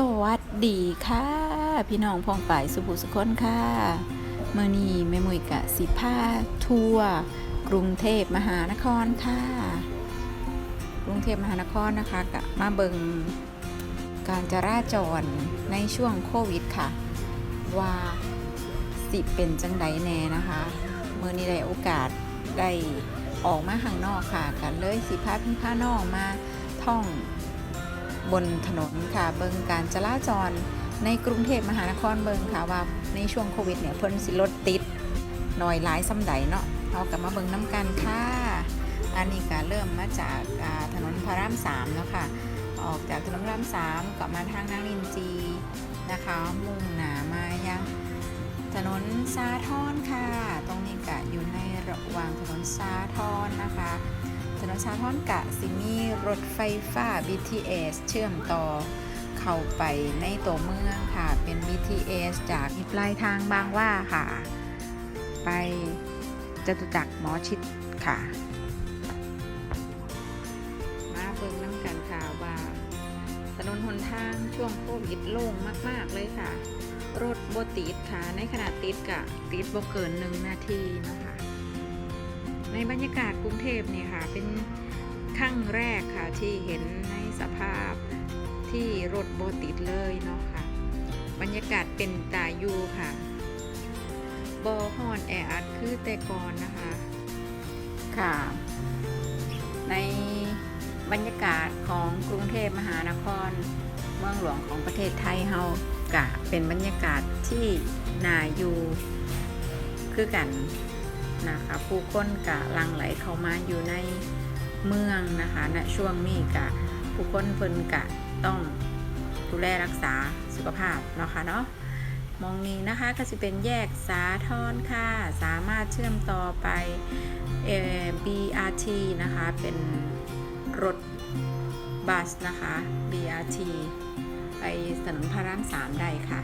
สวัสดีค่ะ พี่น้องพองป่ายสุภูสุคนค่ะเมื่อนี้แม่มุยกะสิพาทัวร์กรุงเทพมหานครค่ะ กรุงเทพมหานครนะคะกะมาเบิงการจราจรในช่วงโควิดค่ะ ว่าสิเป็นจังไดแน่นะคะเมื่อนี้ได้โอกาสได้ออกมาข้างนอกค่ะกันเลยสิพาพี่พาน้องมาท่อง บนถนนค่ะ เบิงการจราจรในกรุงเทพมหานครเบิงค่ะว่าในช่วงโควิดเนี่ยเพิ่นสิรถติดหน่อยหลายซ้ำใดเนาะเอากลับมาเบิงน้ำกันค่ะ อันนี้ก็เริ่มมาจากถนนพระรามสามเนาะค่ะ ออกจากถนนพระรามสามกลับมาทางนางรินจีนะคะ มุ่งหนามายังถนนสาทรค่ะ ตรงนี้ก็อยู่ในระหว่างถนนสาทรนะคะ นนสาทรกะสิมีรถไฟฟ้า BTS เชื่อมต่อเข้าไปในตัวเมืองค่ะ เป็น BTS จากปลายทางบางว่าค่ะ ไปจตุจักรหมอชิดค่ะ มาเบิ่งน้ำกันค่ะว่า ถนนหนทางช่วงโควิดโล่งมาก ๆ เลยค่ะ รถบติดค่ะ ในขณะติดกะติดบ่เกินหนึ่งนาทีนะคะ ในบรรยากาศกรุงเทพเนี่ยค่ะ เป็นครั้งแรกค่ะที่เห็นในสภาพที่รถโบติดเลยเนาะค่ะ บรรยากาศเป็นตายูค่ะบอฮอนแออัดคือแต่ก่อนนะคะ ค่ะ ในบรรยากาศของกรุงเทพมหานคร เมืองหลวงของประเทศไทยเฮากะเป็นบรรยากาศที่นาอยู่คือกัน นะคะ ผู้คนกะลังไหลเข้ามาอยู่ในเมืองนะคะณช่วงนี้กะผู้คนเพิ่นกะต้องดูแลรักษาสุขภาพเนาะค่ะเนาะมองนี้นะคะก็จะเป็นแยกสาทรค่ะ สามารถเชื่อมต่อไป BRT นะคะ เป็นรถบัสนะคะ BRT ไปถนนพระรามสามได้ค่ะ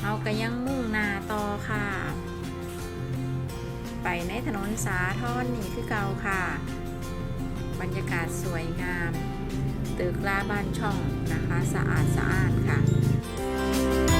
เราก็ยังมุ่งนาต่อค่ะ ไปในถนนสาทรนี่คือเก่าค่ะ บรรยากาศสวยงาม ตึกลาบ้านช่องนะคะ สะอาดสะอาดค่ะ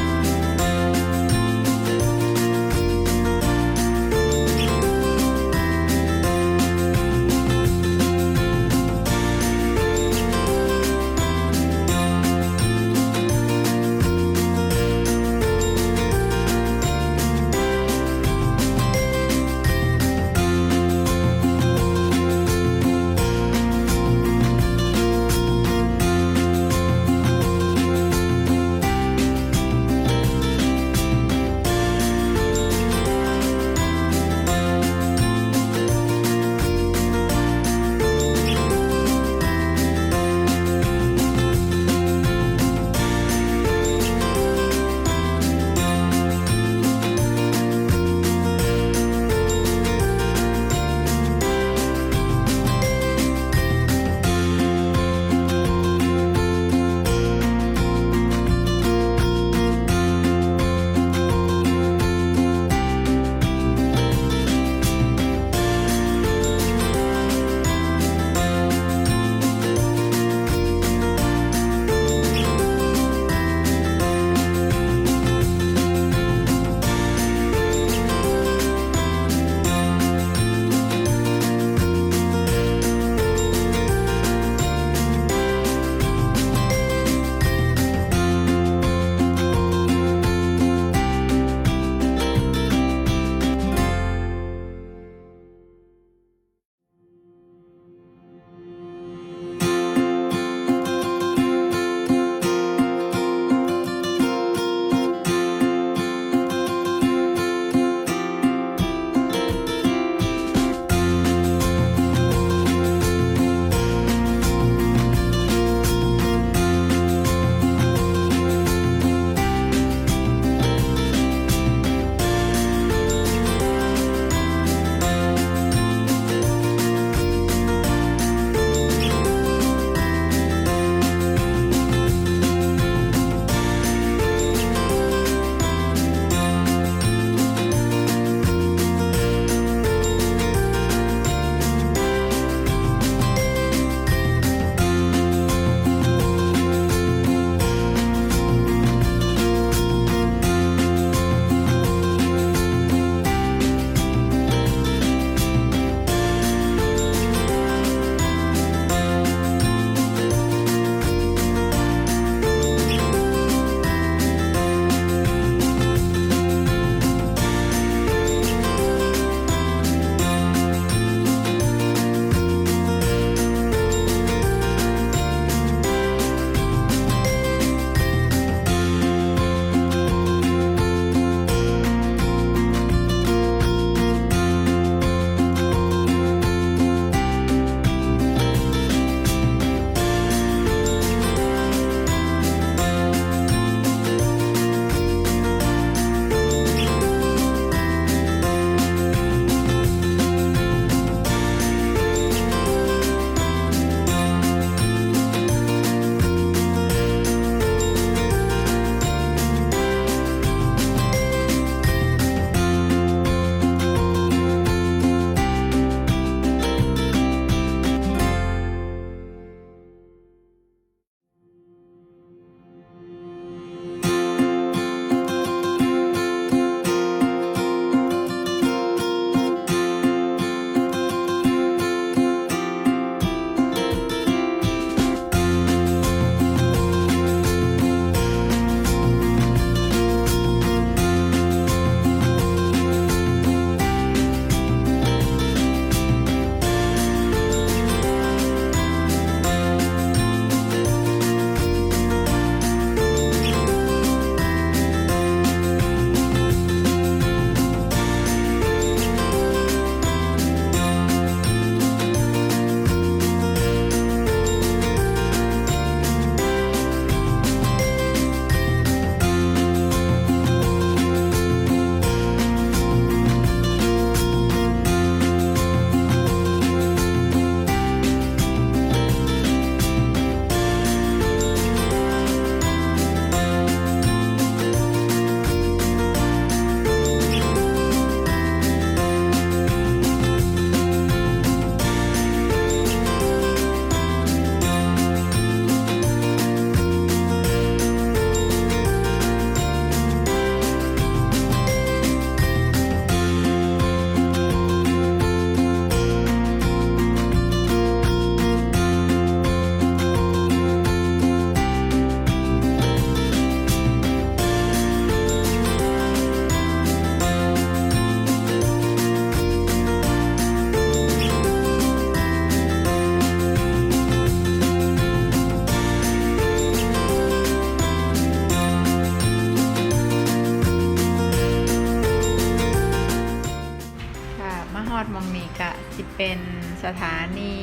สถานี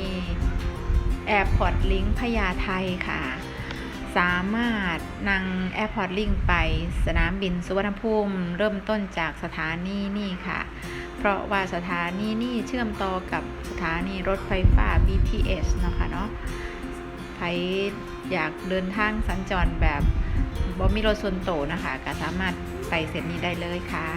Airport Link พญาไทค่ะ สามารถนั่ง Airport Link ไปสนามบินสุวรรณภูมิเริ่มต้นจากสถานีนี่ค่ะ เพราะว่าสถานีนี่เชื่อมต่อกับสถานีรถไฟฟ้า BTS เนาะค่ะเนาะใครอยากเดินทางสัญจรแบบบ่มีรถส่วนโตนะคะ ก็สามารถไปเส้นนี้ได้เลยค่ะ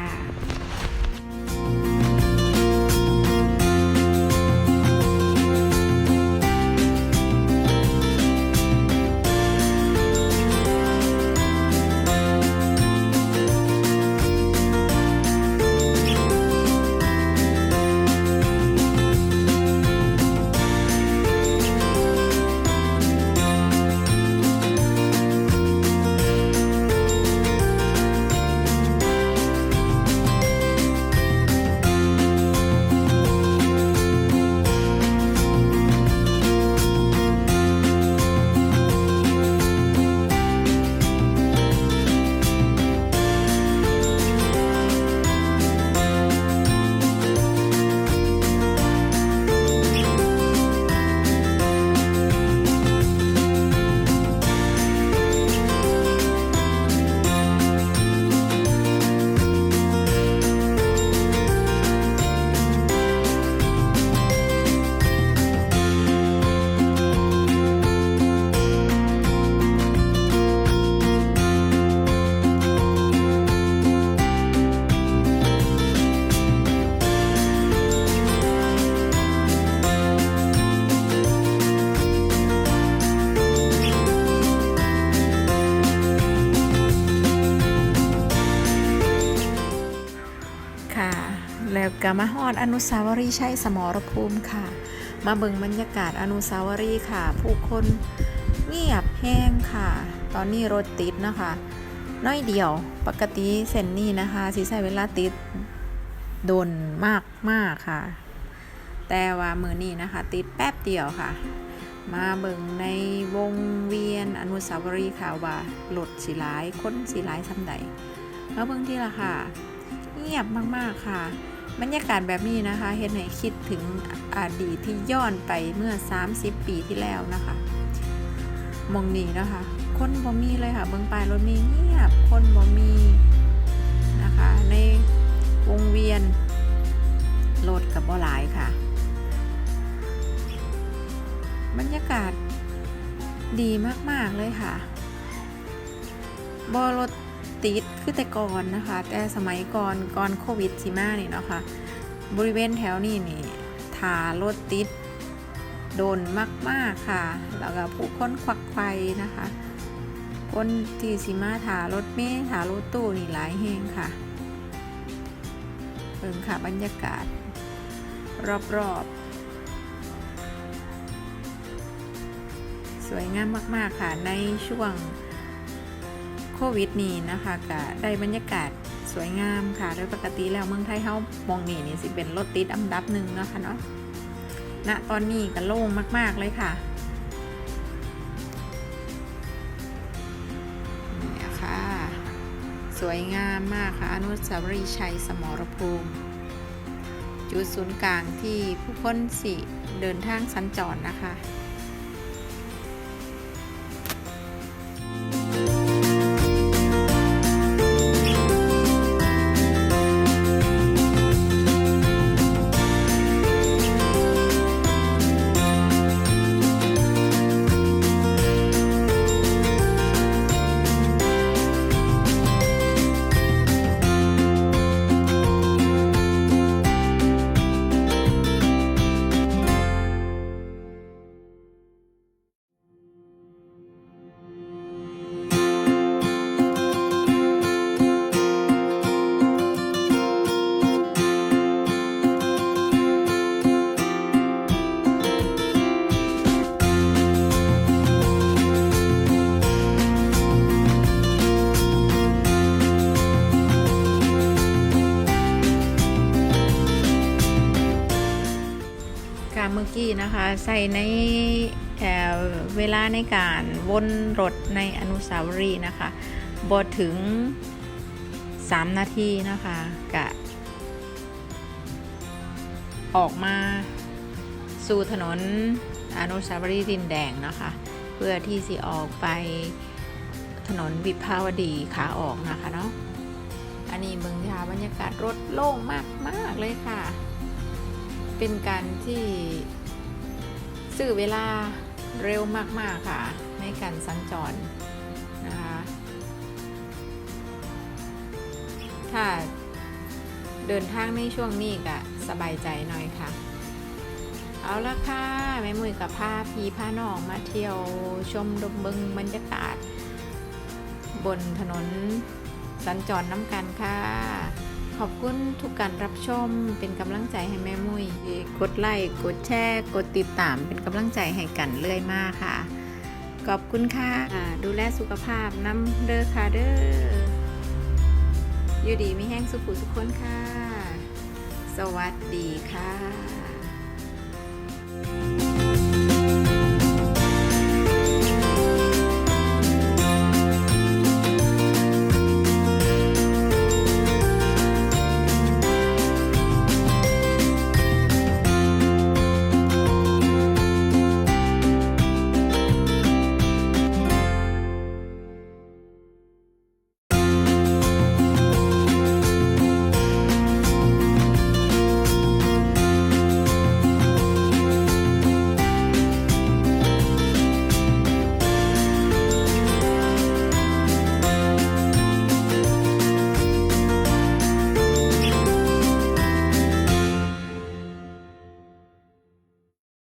มาฮอดอนุสาวรีย์ชัยสมรภูมิค่ะ มาเบิ่งบรรยากาศอนุสาวรีย์ค่ะ ผู้คนเงียบแห้งค่ะ ตอนนี้รถติดนะคะ น้อยเดียวปกติเส้นนี้นะคะสิใช้เวลาติดโดนมากมากค่ะ แต่ว่ามือนี้นะคะ ติดแป๊บเดียวค่ะ มาเบิ่งในวงเวียนอนุสาวรีย์ค่ะว่ารถสีหลายคนสีหลายสำใดมาเบิ่งที่ละค่ะเงียบมาก ๆ ค่ะ บรรยากาศแบบนี้นะคะเห็นให้คิดถึงอดีตที่ย้อนไปเมื่อ 30 ปีที่แล้วนะคะมองนี้นะคะ คนบ่มีเลยค่ะ เบิ่งปลายรถมล์เงียบ คนบ่มีนะคะ ในวงเวียนรถกับบ่หลายค่ะ บรรยากาศดีมาก ๆ เลยค่ะบอรถ ติดคือแต่ก่อนนะคะ แต่สมัยก่อนก่อนโควิดสิมานี่เนาะค่ะบริเวณแถวนี้นี่ทารถติดโดนมาก ๆ ค่ะ แล้วก็ผู้คนควักไฟนะคะคนที่สิมาถารถเมล์ถารถตู้นี่หลายแห่งค่ะเบิ่งค่ะบรรยากาศ รอบ ๆ สวยงามมาก ๆ ค่ะในช่วง โควิดนี้นะคะก็ได้บรรยากาศสวยงามค่ะ โดยปกติแล้วเมืองไทยเฮามองนี่นี่สิเป็นรถติดอันดับหนึ่งเนาะคะเนาะณตอนนี้ก็โล่งมาก ๆ เลยค่ะนี่ค่ะ สวยงามมากค่ะอนุสาวรีย์ชัยสมรภูมิ จุดศูนย์กลางที่ผู้คนสิเดินทางสัญจรนะคะคะ ใส่ในเวลาในการวนรถในอนุสาวรีย์นะคะบอถึง 3 นาทีนะคะกะออกมาสู่ถนนอนุสาวรีย์ดินแดงนะคะ เพื่อที่สิออกไปถนนวิภาวดีขาออกนะคะเนาะอันนี้เมืองยาบรรยากาศรถโล่งมากมากๆเลยค่ะ เป็นการที่ ซื้อเวลาเร็วมาก ๆ ค่ะ ในการสัญจรนะคะถ้าเดินทางในช่วงนี้ก็สบายใจหน่อยค่ะ เอาละค่ะแม่มุยกับพาพีพาน้องมาเที่ยวชมดมบิงบรรยากาศ บนถนนสัญจรน้ำกันค่ะ ขอบคุณทุกการรับชมเป็นกำลังใจให้แม่มุยกดไลค์กดแชร์กดติดตามเป็นกำลังใจให้กันเรื่อยมากค่ะ ขอบคุณค่ะดูแลสุขภาพน้ำเด้อค่ะเด้ออยู่ดีมีแห้งสุขุสุขคนค่ะ สวัสดีค่ะ